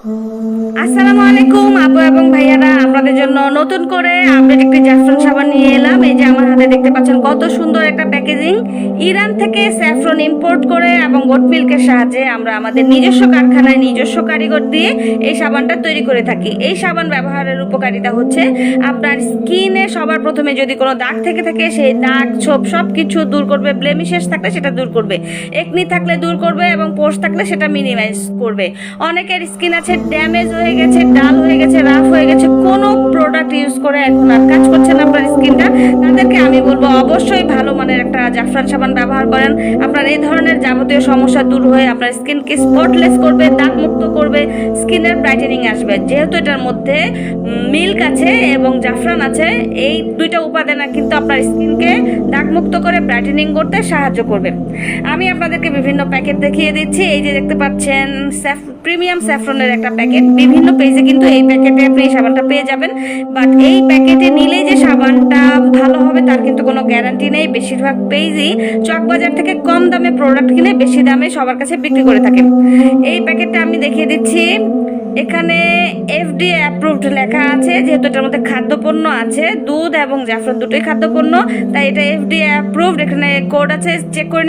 আসসালামু আলাইকুম আপু এবং ভাইয়ারা আপনাদের জন্য নতুন করে আপডেট একটি জাফরান নিয়ে এলাম। এই যে আমার হাতে দেখতে পাচ্ছেন কত সুন্দর একটা প্যাকেজিং। ইরান থেকে স্যাফরন ইম্পোর্ট করে এবং গোট মিল্কের সাহায্যে আমরা আমাদের নিজস্ব কারখানায় নিজস্ব কারিগর দিয়ে এই সাবানটা তৈরি করে থাকি। এই সাবান ব্যবহারের উপকারিতা হচ্ছে আপনার স্কিনে সবার প্রথমে যদি কোনো দাগ থেকে থাকে, সেই দাগ, ছোপ সব কিছু দূর করবে। ব্লেমিশেস থাকলে সেটা দূর করবে। একনি থাকলে দূর করবে এবং পোর্স থাকলে সেটা মিনিমাইজ করবে। অনেকের স্কিন আছে ড্যামেজ হয়ে গেছে ডাল হয়ে গেছে। ইউজ করে এখন আর কাজ করছে না আপনার স্কিনটা, তাদেরকে আমি বলব অবশ্যই ভালো মানের একটা জাফরান সাবান ব্যবহার করেন। আপনার এই ধরনের যাবতীয় সমস্যা দূর হয়ে আপনার স্কিনকে স্পটলেস করবে দাগ মুক্ত করবে, স্কিনের ব্রাইটেনিং আসবে। যেহেতু এটার মধ্যে মিল্ক আছে এবং জাফরান আছে, এই দুইটা উপাদান কিন্তু আপনার স্কিনকে দাগমুক্ত করে ব্রাইটেনিং করতে সাহায্য করবে। আমি আপনাদেরকে বিভিন্ন প্যাকেট দেখিয়ে দিচ্ছি। এই যে দেখতে পাচ্ছেন প্রিমিয়াম স্যাফরনের একটা প্যাকেট। বিভিন্ন পেজে কিন্তু এই প্যাকেটে আপনি সাবানটা পেয়ে যাবেন। বাট এই প্যাকেটে নিলে যে সাবানটা ভালো হবে, তার কিন্তু কোনো গ্যারান্টি নেই। বেশিরভাগ পেজই চকবাজার থেকে কম দামে প্রোডাক্ট কিনে বেশি দামে সবার কাছে বিক্রি করে থাকেন। এই প্যাকেটটা আমি দেখিয়ে দিচ্ছি। এখানে এফডি অ্যাপ্রুভড লেখা আছে, যেহেতু এটার মধ্যে খাদ্যপণ্য আছে, দুধ এবং জাফরান দুটোই খাদ্যপণ্য, তাই এটা এফডিএ অ্যাপ্রুভড এখানে কোড আছে চেক করে